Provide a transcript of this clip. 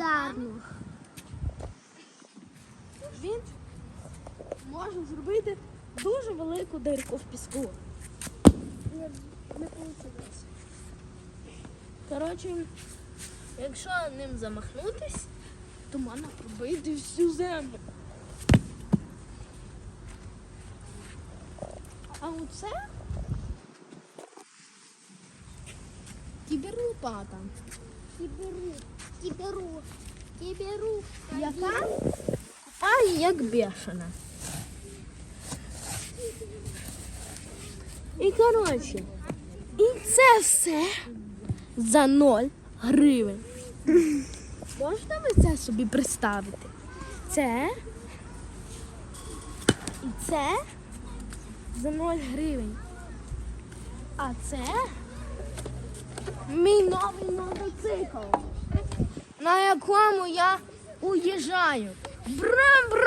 гарно. Він може зробити дуже велику дирку в піску. Не, не вийшло. Коротше, якщо ним замахнутись, то можна пробити всю землю. А оце кіберлопата, Кіберу, кіберу, кіберу. яка купає як бешена. І коротше, і це все за 0 гривень. Можете ви це собі представити? Це і це за 0 гривень. А це мій новий мотоцикл, на якому я уїжджаю. Брам-брам!